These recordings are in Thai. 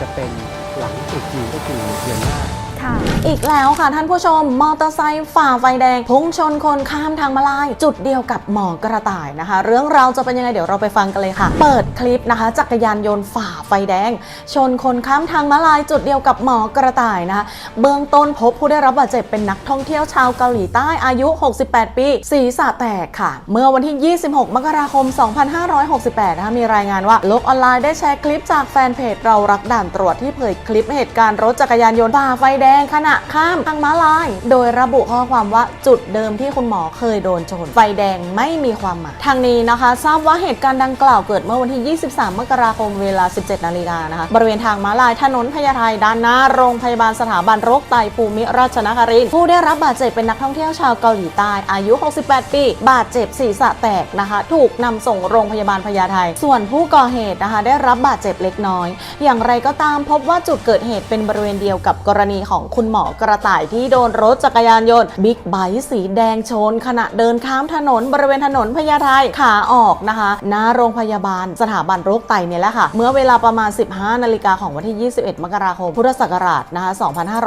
จะเป็นหลังตรุษจีนก็คือเดือนหน้า ค่ะ อีกแล้วค่ะท่านผู้ชม มอเตอร์ไซค์ฝ่าไฟแดง พุ่งชนคนข้ามทางมาลาย จุดเดียวกับหมอกระต่ายนะคะ เรื่องราวจะเป็นยังไงเดี๋ยวเราไปฟังกันเลยค่ะ เปิดคลิปนะคะ จักรยานยนต์ฝ่าไฟแดง ชนคนข้ามทางมาลาย จุดเดียวกับหมอกระต่ายนะคะเบื้องต้นพบผู้ได้รับบาดเจ็บเป็นนักท่องเที่ยวชาวเกาหลีใต้อายุ 68 ปีศีรษะแตกค่ะ เมื่อวันที่ 26 มกราคม 2568 นะคะมีรายงานว่าโลกออนไลน์ได้แชร์คลิปจากแฟนเพจเรารักด่านตรวจที่เผยคลิปเหตุการณ์รถจักรยานยนต์ฝ่าไฟแดงขณะข้ามทางม้าลาย โดยระบุข้อความว่าจุดเดิมที่คุณหมอเคยโดนชน ไฟแดงไม่มีความหมายทางนี้นะคะ ทราบว่าเหตุการณ์ดังกล่าวเกิดเมื่อวันที่ 23 มกราคมเวลา 17 นาฬิกานะคะ บริเวณทางม้าลายถนนพญาไทด้านหน้าโรงพยาบาลสถาบันโรคไตภูมิราชนครินผู้ได้รับบาดเจ็บเป็นนักท่องเที่ยวชาวเกาหลีใต้อายุ 68 ปี บาดเจ็บศีรษะแตกนะคะ ถูกนำส่งโรงพยาบาลพญาไทส่วนผู้ก่อเหตุนะคะ ได้รับบาดเจ็บเล็กน้อย อย่างไรก็ตามพบว่าจุดเกิดเหตุเป็นบริเวณเดียวกับกรณีของคุณหมอกระต่ายที่โดนรถจักรยานยนต์บิ๊กไบค์สีแดงชน ขณะเดินข้ามถนนบริเวณถนนพญาไทขาออกนะคะหน้าโรงพยาบาลสถาบันโรคไตเนี่ยแหละค่ะ เมื่อเวลาประมาณ 15 นาฬิกาของวันที่ 21 มกราคม พุทธศักราชนะคะ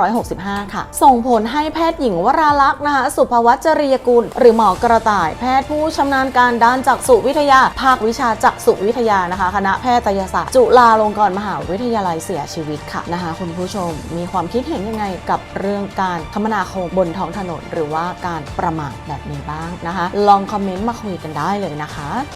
2565 ค่ะ ส่งผลให้แพทย์หญิงวราลักษณ์นะคะ สุภวัชรียกุล หรือหมอกระต่าย แพทย์ผู้ชำนาญการด้านจักษุวิทยา ภาควิชาจักษุวิทยานะคะ คณะแพทยศาสตร์ จุฬาลงกรณ์มหาวิทยาลัยเสียชีวิตค่ะนะคะ คุณผู้ชมมีความคิดเห็นยังไงกับเรื่องการคมนาคมบนท้องถนน หรือว่าการประมาทแบบนี้บ้างนะคะ ลองคอมเมนต์มาคุยกันได้เลยนะคะ